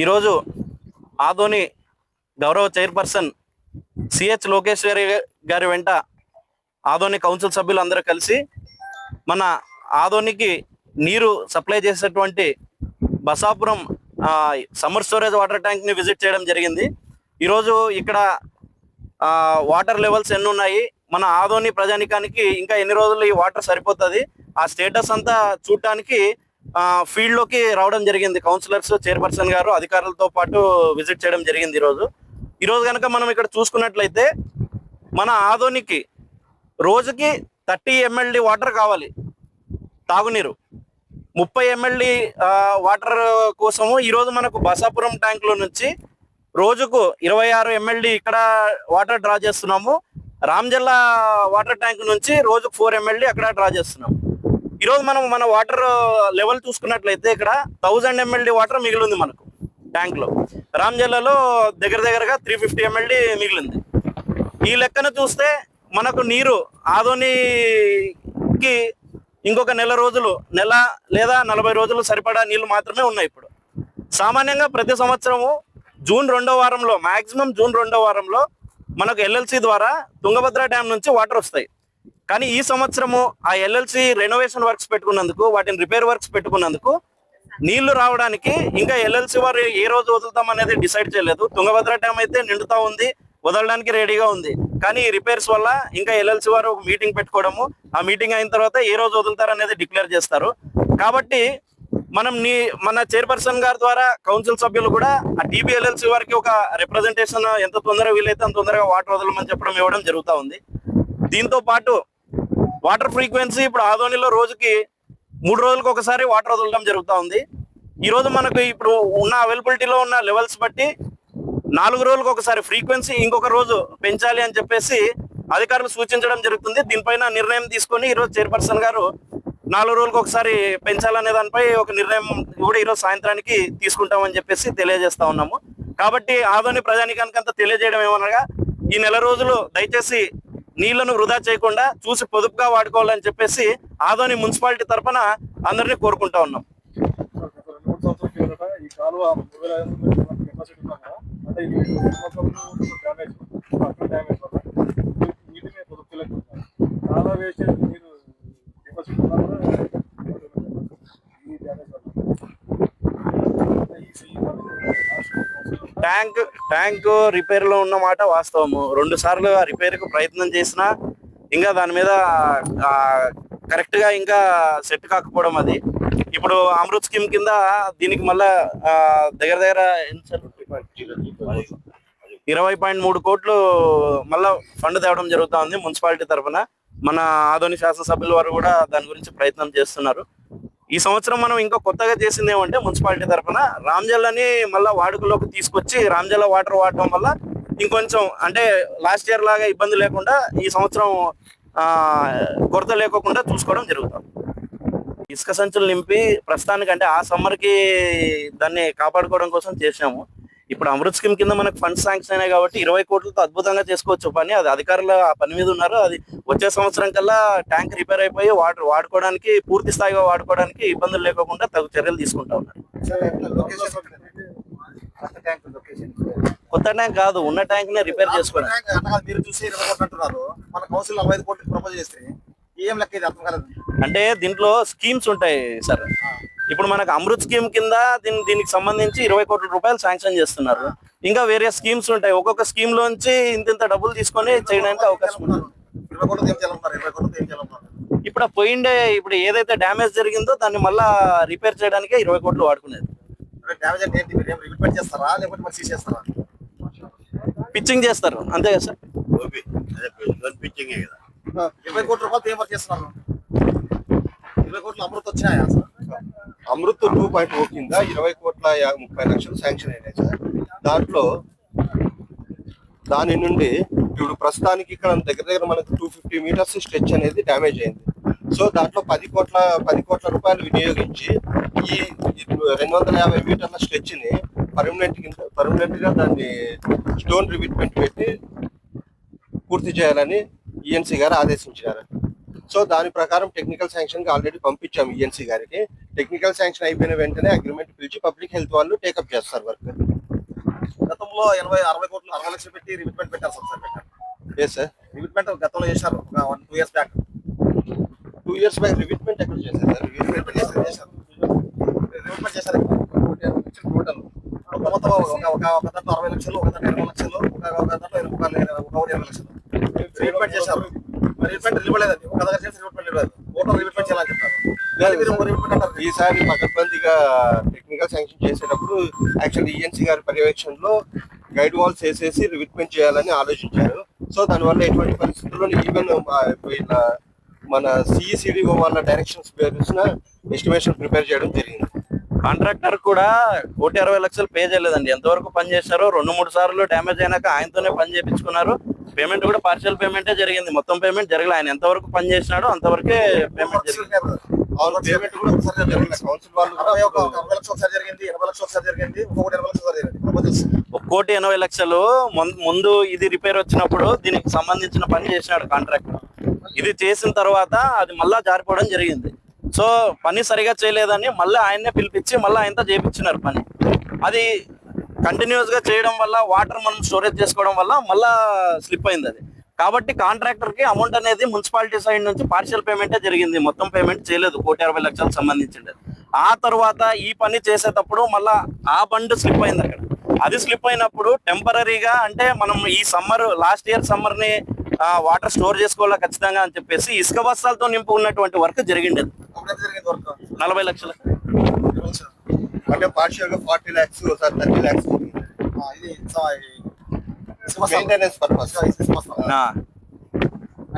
ఈరోజు ఆధోని గౌరవ chairperson CH Lokeshwari గారి వెంట ఆదోని కౌన్సిల్ సభ్యులు అందరూ కలిసి మన ఆధోనికి నీరు సప్లై చేసేటువంటి బసాపురం సమ్మర్ స్టోరేజ్ వాటర్ ట్యాంక్ని విజిట్ చేయడం జరిగింది. ఈరోజు ఇక్కడ వాటర్ లెవెల్స్ ఎన్ని ఉన్నాయి? మన ఆదోని ప్రజానికానికి ఇంకా ఎన్ని రోజులు ఈ వాటర్ సరిపోతుంది? ఆ స్టేటస్ అంతా చూడటానికి ఫీల్డ్లోకి ఫీల్డ్లోకి రావడం జరిగింది. కౌన్సిలర్స్ చైర్పర్సన్ గారు అధికారులతో పాటు విజిట్ చేయడం జరిగింది ఈరోజు. ఈరోజు కనుక మనం ఇక్కడ చూసుకున్నట్లయితే మన ఆదోనికి రోజుకి థర్టీ ఎంఎల్డి వాటర్ కావాలి. తాగునీరు. ముప్పై ఎంఎల్డి వాటర్ కోసము ఈరోజు మనకు బసాపురం ట్యాంక్లో నుంచి రోజుకు ఇరవై ఆరు ఎంఎల్డి ఇక్కడ వాటర్ డ్రా చేస్తున్నాము. రామ్జల్లా వాటర్ ట్యాంక్ నుంచి రోజుకు ఫోర్ ఎంఎల్డి అక్కడ డ్రా చేస్తున్నాము. ఈరోజు మనం మన వాటర్ లెవెల్ చూసుకున్నట్లయితే ఇక్కడ థౌజండ్ ఎంఎల్డి వాటర్ మిగిలింది మనకు ట్యాంక్లో. రామ్జల్లాలో దగ్గర దగ్గరగా త్రీ ఫిఫ్టీ ఎంఎల్డి మిగిలింది. ఈ లెక్కన చూస్తే మనకు నీరు ఆదోనికి ఇంకొక నెల రోజులు నెల లేదా నలభై రోజులు సరిపడా నీళ్ళు మాత్రమే ఉన్నాయి ఇప్పుడు. సామాన్యంగా ప్రతి సంవత్సరము జూన్ రెండో వారంలో మాక్సిమం జూన్ రెండో వారంలో మనకు ఎల్ఎల్సి ద్వారా తుంగభద్ర డ్యామ్ నుంచి వాటర్ వస్తాయి. కానీ ఈ సంవత్సరము ఆ ఎల్ఎల్సి రెనోవేషన్ వర్క్స్ పెట్టుకున్నందుకు వాటిని రిపేర్ వర్క్స్ పెట్టుకున్నందుకు నీళ్ళు రావడానికి ఇంకా ఎల్ఎల్సి వారు ఏ రోజు వదులుతాం అనేది డిసైడ్ చేయలేదు. తుంగభద్ర డ్యామ్ అయితే నిండుతా ఉంది వదలడానికి రెడీగా ఉంది. కానీ ఈ రిపేర్స్ వల్ల ఇంకా ఎల్ఎల్సి వారు ఒక మీటింగ్ పెట్టుకోవడము ఆ మీటింగ్ అయిన తర్వాత ఏ రోజు వదులుతారు అనేది డిక్లేర్ చేస్తారు. కాబట్టి మనం నీ మన చైర్పర్సన్ గారి ద్వారా కౌన్సిల్ సభ్యులు కూడా ఆ టీబీఎల్ఎల్సి వారికి ఒక రిప్రజెంటేషన్ ఎంత తొందరగా వీలైతే అంత తొందరగా వాటర్ వదలమని చెప్పడం ఇవ్వడం జరుగుతూ ఉంది. దీంతో పాటు వాటర్ ఫ్రీక్వెన్సీ ఇప్పుడు ఆదోనిలో రోజుకి మూడు రోజులకు ఒకసారి వాటర్ వదలడం జరుగుతూ ఉంది. ఈరోజు మనకు ఇప్పుడు ఉన్న అవైలబిలిటీలో ఉన్న లెవెల్స్ బట్టి నాలుగు రోజులకు ఒకసారి ఫ్రీక్వెన్సీ ఇంకొక రోజు పెంచాలి అని చెప్పేసి అధికారులు సూచించడం జరుగుతుంది. దీనిపైన నిర్ణయం తీసుకొని ఈరోజు చైర్పర్సన్ గారు నాలుగు రోజులకు ఒకసారి పెంచాలనే దానిపై ఒక నిర్ణయం కూడా ఈరోజు సాయంత్రానికి తీసుకుంటామని చెప్పేసి తెలియజేస్తా ఉన్నాము. కాబట్టి ఆదోని ప్రజానికానికి అంతా తెలియజేయడం ఏమనగా ఈ నెల రోజులు దయచేసి నీళ్ళను వృధా చేయకుండా చూసి పొదుపుగా వాడుకోవాలని చెప్పేసి ఆదోని మున్సిపాలిటీ తరఫున అందరినీ కోరుకుంటా ఉన్నాం. రెండు మూడు సంవత్సరాల కిందట ఈ ట్యాంక్ ట్యాంక్ రిపేర్లో ఉన్న మాట వాస్తవము. రెండు సార్లు ఆ రిపేర్కు ప్రయత్నం చేసినా ఇంకా దాని మీద కరెక్ట్గా ఇంకా సెట్ కాకపోవడం అది. ఇప్పుడు అమృత్ స్కీమ్ కింద దీనికి మళ్ళా దగ్గర దగ్గర ఇరవై పాయింట్ మూడు కోట్లు మళ్ళా ఫండ్ తేవడం జరుగుతూ ఉంది మున్సిపాలిటీ తరఫున మన ఆదోని శాసనసభ్యుల వారు కూడా దాని గురించి ప్రయత్నం చేస్తున్నారు. ఈ సంవత్సరం మనం ఇంకా కొత్తగా చేసింది ఏమంటే మున్సిపాలిటీ తరఫున రామ్జల్లని మళ్ళీ వాడుకలోకి తీసుకొచ్చి రామ్జల్ల వాటర్ వాడటం వల్ల ఇంకొంచెం అంటే లాస్ట్ ఇయర్ లాగా ఇబ్బంది లేకుండా ఈ సంవత్సరం కొరత లేకోకుండా చూసుకోవడం జరుగుతుంది ఇసుక సంచులు నింపి ప్రస్తుతానికి అంటే ఆ సమ్మర్కి దాన్ని కాపాడుకోవడం కోసం చేసాము ఇప్పుడు అమృత్ స్కీమ్ కింద మనకు ఫండ్స్ శాంక్షన్ అయినాయి కాబట్టి ఇరవై కోట్లతో అద్భుతంగా చేసుకోవచ్చు. పని అది అధికారులు ఆ పని మీద ఉన్నారు. అది వచ్చే సంవత్సరం కల్లా ట్యాంక్ రిపేర్ అయిపోయి వాటర్ వాడుకోవడానికి పూర్తి స్థాయిగా వాడుకోవడానికి ఇబ్బందులు లేకుండా తగు చర్యలు తీసుకుంటా ఉన్నారు. కొత్త ట్యాంక్ కాదు ఉన్న ట్యాంక్ నే రిపేర్ చేసుకోవడం అంతకాలం మీరు చూసి ఇరవై కోట్లు అంటున్నారు. మన కౌన్సిల్ నలభై ఐదు కోట్లు ప్రపోజ్ చేస్తే ఏం లెక్క ఇది అర్థం కాలేదు. అంటే దీంట్లో స్కీమ్స్ ఉంటాయి సార్. ఇప్పుడు మనకు అమృత్ స్కీమ్ కింద దీని దీనికి సంబంధించి ఇరవై కోట్ల రూపాయలు శాంక్షన్ చేస్తున్నారు. ఇంకా వేరే స్కీమ్స్ ఉంటాయి. ఒక్కొక్క స్కీమ్ లోంచి ఇంత ఇంత డబ్బులు తీసుకొని చేయడానికి అవకాశం ఉంది. ఇరవై కోట్లు ఏం చేయాలన్నారు ఇరవై కోట్లు ఏం చేయాలన్నారు ఇప్పుడు పోయిండే ఇప్పుడు ఏదైతే డ్యామేజ్ జరిగిందో దాన్ని మళ్ళా రిపేర్ చేయడానికే ఇరవై కోట్లు వాడుకునేది. డ్యామేజ్ అంటే ఏంటి? మీరు ఏం రిపేర్ చేస్తారా? లేకపోతే మరి తీసేస్తారా పిచ్చింగ్ చేస్తారు. అంతే కదా సార్? ఇరవై కోట్ల రూపాయలు చేస్తున్నారు? ఇరవై కోట్లు అమృత వచ్చినాయా? అసలు? అమృత్ టూ పాయింట్ ఓ కింద ఇరవై కోట్ల ముప్పై లక్షలు శాంక్షన్ అయినాయి సార్. దాంట్లో దాని నుండి ఇప్పుడు ప్రస్తుతానికి ఇక్కడ దగ్గర దగ్గర మనకు టూ ఫిఫ్టీ మీటర్స్ స్ట్రెచ్ అనేది డ్యామేజ్ అయింది. సో దాంట్లో పది కోట్ల పది కోట్ల రూపాయలు వినియోగించి ఈ రెండు వందల యాభై మీటర్ల స్ట్రెచ్ని పర్మనెంట్ పర్మనెంట్గా దాన్ని స్టోన్ రివిట్మెంట్ పెట్టి పూర్తి చేయాలని ఈఎన్సీ గారు ఆదేశించారు సో దాని ప్రకారం టెక్నికల్ శాంక్షన్కి ఆల్రెడీ పంపించాము ఈఎన్సీ గారికి. టెక్నికల్ శాంక్షన్ అయిపోయిన వెంటనే అగ్రిమెంట్ పిలిచి పబ్లిక్ హెల్త్ వాళ్ళు టేకప్ చేస్తారు వర్క్. గతంలో ఎనభై అరవై కోట్లు అరవై లక్షలు పెట్టి రిమిట్మెంట్ పెట్టారు సార్ పెట్టారు. ఎస్ సార్ రిమిట్మెంట్ గతంలో చేశారు ఒక one two years back. Two years back revetment ఎక్కడ చేశారు సార్? రివిట్మెంట్ చేశారు చేశారు. రిమిట్మెంట్ చేశారు. టోటల్. ఒక మొత్తం ఒక ఒక దాంట్లో అరవై లక్షలు ఒక దాంట్లో లక్షలు. ఈసారి పకడ్బందీగా టెక్నికల్ శాంక్షన్ చేసేటప్పుడు యాక్చువల్లీ ఈఎన్సీ గారి పర్యవేక్షణలో గైడ్ వాల్స్ వేసేసి రివిట్మెంట్ చేయాలని ఆలోచించారు. సో దానివల్ల ఎటువంటి పరిస్థితుల్లో ఈవెన్ మన సిఈసిడిఓ వాళ్ళ డైరెక్షన్స్ బేసిన ఎస్టిమేషన్ ప్రిపేర్ చేయడం జరిగింది. కాంట్రాక్టర్ కూడా కోటి అరవై లక్షలు పే చేయలేదండి. ఎంతవరకు పని చేశారో రెండు మూడు సార్లు డ్యామేజ్ అయినాక ఆయనతోనే పని చేపించుకున్నారు. పేమెంట్ కూడా పార్షియల్ పేమెంటే జరిగింది. మొత్తం పేమెంట్ జరగలేదు ఆయన ఎంతవరకు పని చేసినాడో అంతవరకే పేమెంట్ జరిగింది. అవును పేమెంట్ కూడా ఒకసారి జరగలేదు కౌన్సిల్ వాళ్ళు కూడా అరవై ఒక ఒక అరవై లక్షలు ఒకసారి జరిగింది ఎనభై లక్షలు ముందు ఇది రిపేర్ వచ్చినప్పుడు దీనికి సంబంధించిన పని చేసినాడు కాంట్రాక్టర్. ఇది చేసిన తర్వాత అది మళ్ళా జారిపోవడం జరిగింది. సో పని సరిగా చేయలేదని మళ్ళీ ఆయన్నే పిలిపించి మళ్ళీ ఆయనతో చేపించినారు పని. అది కంటిన్యూస్గా చేయడం వల్ల వాటర్ మనం స్టోరేజ్ చేసుకోవడం వల్ల మళ్ళా స్లిప్ అయింది అది. కాబట్టి కాంట్రాక్టర్కి అమౌంట్ అనేది మున్సిపాలిటీ సైడ్ నుంచి పార్షియల్ పేమెంటే జరిగింది. మొత్తం పేమెంట్ చేయలేదు. కోటి అరవై లక్షలకు సంబంధించింది. ఆ తర్వాత ఈ పని చేసేటప్పుడు మళ్ళా ఆ బండ్ స్లిప్ అయింది అక్కడ. అది స్లిప్ అయినప్పుడు టెంపరీగా అంటే మనం ఈ సమ్మర్ లాస్ట్ ఇయర్ సమ్మర్ని వాటర్ స్టోర్ చేసుకోవాలా ఖచ్చితంగా అని చెప్పేసి ఇసుక బస్తాలతో నింపు ఉన్నటువంటి వర్క్ జరిగింది. నలభై లక్షలు. అంటే పార్షియల్గా ఫార్టీ ల్యాక్స్ థర్టీ ల్యాక్స్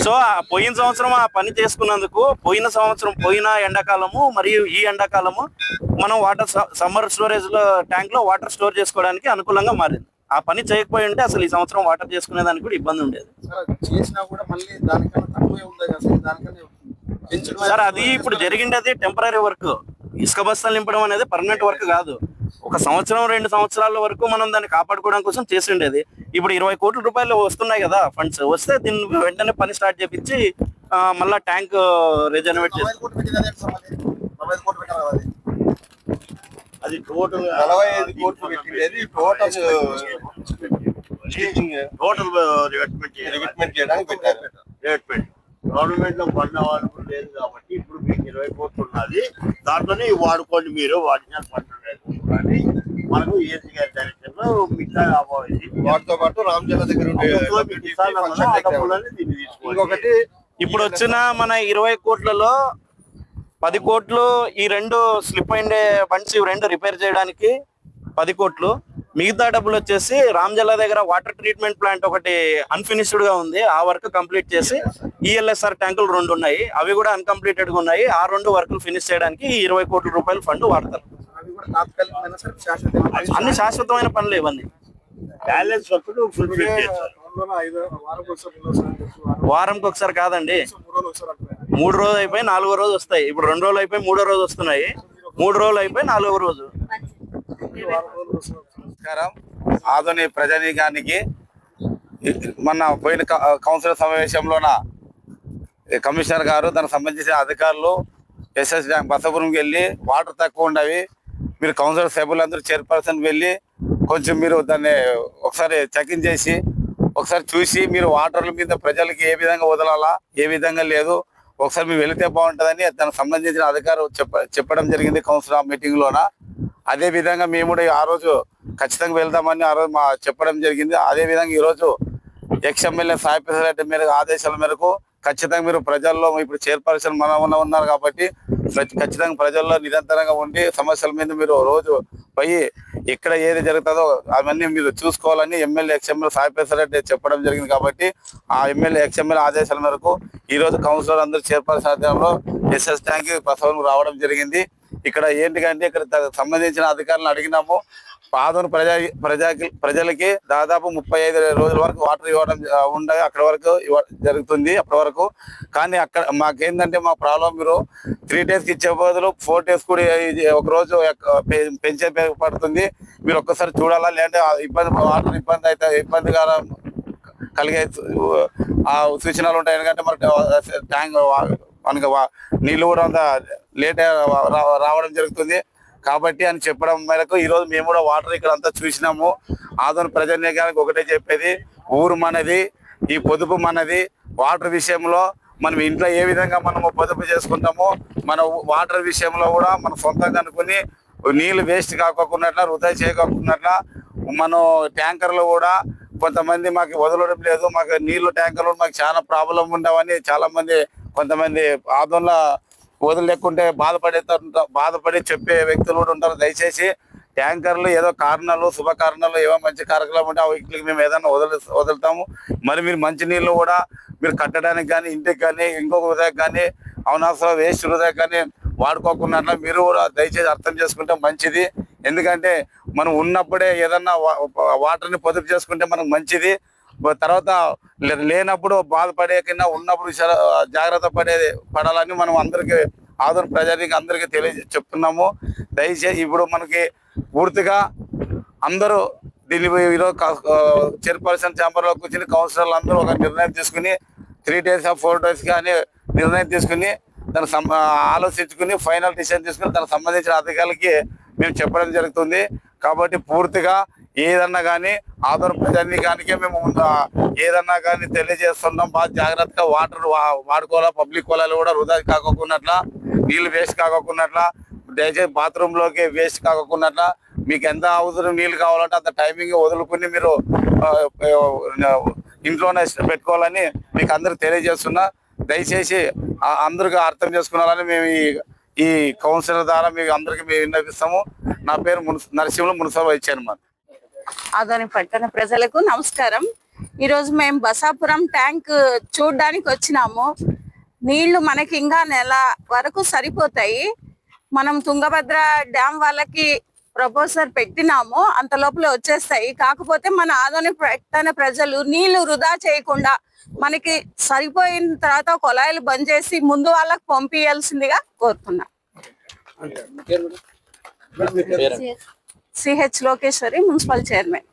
స- పోయిన సంవత్సరం ఆ పని చేసుకున్నందుకు పోయిన సంవత్సరం పోయిన ఎండాకాలము మరియు ఈ ఎండాకాలము మనం వాటర్ సమ్మర్ స్టోరేజ్లో ట్యాంక్లో వాటర్ స్టోర్ చేసుకోవడానికి అనుకూలంగా మారింది. ఆ పని చేయకపోయి ఉంటే అసలు ఈ సంవత్సరం వాటర్ చేసుకునేదానికి కూడా ఇబ్బంది ఉండేది. సార్ చేసినా కూడా మళ్ళీ దానికన్నా తక్కువే ఉంది కదా సార్ దానికన్నా పెంచడం సార్ అది ఇప్పుడు జరిగిండేది టెంపరీ వర్క్. ఇసుక బస్తాలు నింపడం అనేది పర్మనెంట్ వర్క్ కాదు. ఒక సంవత్సరం రెండు సంవత్సరాల వరకు మనం దాన్ని కాపాడుకోవడం కోసం చేసిండేది ఇప్పుడు ఇరవై కోట్ల రూపాయలు వస్తున్నాయి కదా ఫండ్స్ వస్తే దీన్ని వెంటనే పని స్టార్ట్ చేపించి మళ్ళా ట్యాంక్ రిజర్వేట్ పెట్టింది అదే టోటల్ నలభై ఐదు కోట్లు పెట్టిండేది టోటల్ టోటల్ రివెట్మెంట్ రివిట్మెంట్ చేయడానికి పెట్టారు. గవర్నమెంట్లో పడిన వాళ్ళు లేదు కాబట్టి ఇప్పుడు మీకు ఇరవై కోట్లు ఉన్నది. దాంట్లోనే వాడుకోండి మీరు. వాడిన పన్ను లేదు కానీ మనకు ఏసీ గారి మిగతా వాటితో పాటు రామ్జల్ల దగ్గర ఇంకొకటి ఇప్పుడు వచ్చిన మన ఇరవై కోట్లలో పది కోట్లు ఈ రెండు స్లిప్ అయిండే బండ్స్ ఇవి రెండు రిపేర్ చేయడానికి పది కోట్లు. మిగతా డబ్బులు వచ్చేసి రామ్జల్లా దగ్గర వాటర్ ట్రీట్మెంట్ ప్లాంట్ ఒకటి అన్ఫినిష్డ్గా ఉంది. ఆ వర్క్ కంప్లీట్ చేసి E ఈఎల్ఎస్ఆర్ ట్యాంకులు రెండు ఉన్నాయి. అవి కూడా అన్కంప్లీటెడ్గా ఉన్నాయి. ఆ రెండు వర్కులు ఫినిష్ చేయడానికి ఈ ఇరవై కోట్ల రూపాయల ఫండ్ వాడతారు. తాత్కాలికమైన సరే శాశ్వత అన్ని శాశ్వతమైన పనులు ఇవన్నీ. బ్యాలెన్స్ వర్క్ ఫుల్ఫిల్ ఒకసారి వారంకి కాదండి. మూడు రోజులు అయిపోయి నాలుగో రోజు వస్తాయి. ఇప్పుడు రెండు రోజులు అయిపోయి మూడో రోజు వస్తున్నాయి. మూడు రోజులు అయిపోయి నాలుగో రోజు. వారం రోజులు ఒకసారి నమస్కారం. ఆధుని ప్రజానీకానికి మొన్న పోయిన క- కౌన్సిల్ సమావేశంలోన కమిషనర్ గారు దానికి సంబంధించిన అధికారులు ఎస్ఎస్ బ్యాంక్ బసపురంకి వెళ్ళి వాటర్ తక్కువ ఉండవి మీరు కౌన్సిలర్ సభ్యులందరూ చైర్పర్సన్ వెళ్ళి కొంచెం మీరు దాన్ని ఒకసారి చెకింగ్ చేసి ఒకసారి చూసి మీరు వాటర్ల మీద ప్రజలకి ఏ విధంగా వదలాలా ఏ విధంగా లేదు ఒకసారి మీరు వెళితే బాగుంటుందని దానికి సంబంధించిన అధికారులు చెప్ప చెప్పడం జరిగింది కౌన్సిల్ ఆ మీటింగ్లోన అదే విధంగా మేము కూడా ఆ రోజు ఖచ్చితంగా వెళ్దామని ఆ రోజు మా చెప్పడం జరిగింది. అదే విధంగా ఈరోజు ఎక్స్ ఎమ్మెల్యే సాయి ప్రసాద్ రెడ్డి మేరకు ఆదేశాల మేరకు ఖచ్చితంగా మీరు ప్రజల్లో ఇప్పుడు చైర్పర్సన్ మన ఉన్నారు కాబట్టి ఖచ్చితంగా ప్రజల్లో నిరంతరంగా ఉండి సమస్యల మీద మీరు రోజు పోయి ఎక్కడ ఏది జరుగుతుందో అవన్నీ మీరు చూసుకోవాలని ఎమ్మెల్యే ఎక్స్ ఎమ్మెల్యే రెడ్డి చెప్పడం జరిగింది కాబట్టి ఆ ఎమ్మెల్యే ఎక్స్ ఆదేశాల మేరకు ఈ రోజు కౌన్సిలర్ అందరూ చైర్పర్సన్ ఆధ్వర్యంలో ఎస్ఎస్ ట్యాంక్ ప్రసవం రావడం జరిగింది. ఇక్కడ ఏంటికంటే ఇక్కడ సంబంధించిన అధికారులను అడిగినాము. పాదను ప్రజా ప్రజా ప్రజలకి దాదాపు ముప్పై ఐదు రోజుల వరకు వాటర్ ఇవ్వడం ఉండగా అక్కడ వరకు జరుగుతుంది అప్పటి వరకు. కానీ అక్కడ మాకేందంటే మా ప్రాబ్లం మీరు త్రీ డేస్కి ఇచ్చే బదులు ఫోర్ డేస్ కూడా ఇది ఒక రోజు పె- పెంచే పడుతుంది. మీరు ఒక్కసారి చూడాలా? లేదంటే ఇబ్బంది వాటర్ ఇబ్బంది అయితే ఇబ్బందికర కలిగే ఆ సూచనలు ఉంటాయి. ఎందుకంటే మనకి ట్యాంక్ మనకు వా- నీళ్ళు కూడా అంత లేట్ రావడం జరుగుతుంది. కాబట్టి అని చెప్పడం మేరకు ఈరోజు మేము కూడా వాటర్ ఇక్కడ అంతా చూసినాము. ఆదోని ప్రజానీకానికి ఒకటే చెప్పేది ఊరు మనది ఈ పొదుపు మనది. వాటర్ విషయంలో మనం ఇంట్లో ఏ విధంగా మనము పొదుపు చేసుకుంటామో మన వాటర్ విషయంలో కూడా మన సొంతంగా అనుకుని నీళ్ళు వేస్ట్ కాకుండా వృధా చేయకుండా మనం ట్యాంకర్లు కూడా కొంతమంది మాకు వదలడం లేదు. మాకు నీళ్ళు ట్యాంకర్లు మాకు చాలా ప్రాబ్లం ఉండవని చాలామంది కొంతమంది ఆదంలో వదిలేకుంటే బాధపడే బాధపడి చెప్పే వ్యక్తులు కూడా ఉంటారు. దయచేసి ట్యాంకర్లు ఏదో కారణాలు శుభ కారణాలు ఏవో మంచి కార్యక్రమం ఉంటే ఆ వ్యక్తులకి మేము ఏదైనా వదిలి వదులుతాము. మరి మీరు మంచినీళ్ళు కూడా మీరు కట్టడానికి కానీ ఇంటికి కానీ ఇంకొక హృదయ కానీ అవనవసరం వేస్ట్ హృదయ కానీ వాడుకోకుండా మీరు కూడా దయచేసి అర్థం చేసుకుంటే మంచిది. ఎందుకంటే మనం ఉన్నప్పుడే ఏదన్నా వా- వాటర్ని పొదుపు చేసుకుంటే మనకు మంచిది. తర్వాత లే- లేనప్పుడు బాధపడే కన్నా ఉన్నప్పుడు జాగ్రత్త పడేది పడాలని మనం అందరికీ ఆధునిక ప్రజానికి అందరికీ తెలియ చెప్తున్నాము. దయచేసి ఇప్పుడు మనకి పూర్తిగా అందరూ దీన్ని ఈరోజు చైర్పర్సన్ ఛాంబర్లో కూర్చొని కౌన్సిలర్లు అందరూ ఒక నిర్ణయం తీసుకుని త్రీ డేస్ ఫోర్ డేస్ కానీ నిర్ణయం తీసుకుని దానికి సం- ఆలోచించుకుని ఫైనల్ డిసిషన్ తీసుకుని దానికి సంబంధించిన అధికారులకి మేము చెప్పడం జరుగుతుంది. కాబట్టి పూర్తిగా ఏదన్నా కానీ ఆదరణ ప్రజానికానికే మేము ముందు ఏదన్నా కానీ తెలియజేస్తున్నాం. బాగా జాగ్రత్తగా వాటర్ వాడుకోవాలా పబ్లిక్ కోలాలు కూడా వృధా కాకుండా నీళ్ళు వేస్ట్ కాకుండా దయచేసి బాత్రూంలోకి వేస్ట్ కాకుండా మీకు ఎంత అవసరం నీళ్ళు కావాలంటే అంత టైమింగ్ వదులుకుని మీరు ఇంట్లోనే పెట్టుకోవాలని మీకు అందరికి తెలియజేస్తున్నా. దయచేసి అందరికీ అర్థం చేసుకున్నారని మేము ఈ ఈ కౌన్సిలర్ ద్వారా మీకు అందరికీ మేము విన్నపిస్తాము నా పేరు మున్సి నరసింహులు మున్సిపల్ వైస్ మరి ఆదోని పట్టణ ప్రజలకు నమస్కారం. ఈరోజు మేము బసాపురం ట్యాంక్ చూడడానికి వచ్చినాము. నీళ్ళు మనకి ఇంకా నెల వరకు సరిపోతాయి. మనం తుంగభద్ర డ్యామ్ వాళ్ళకి ప్రపోజల్ పెట్టినాము. అంత లోపల వచ్చేస్తాయి. కాకపోతే మన ఆదోని పట్టణ ప్రజలు నీళ్ళు వృధా చేయకుండా మనకి సరిపోయిన తర్వాత కొలాయిలు బంద్ చేసి ముందు వాళ్ళకి పంపించాల్సిందిగా కోరుతున్నాం. CH Lokeshwari municipal chairman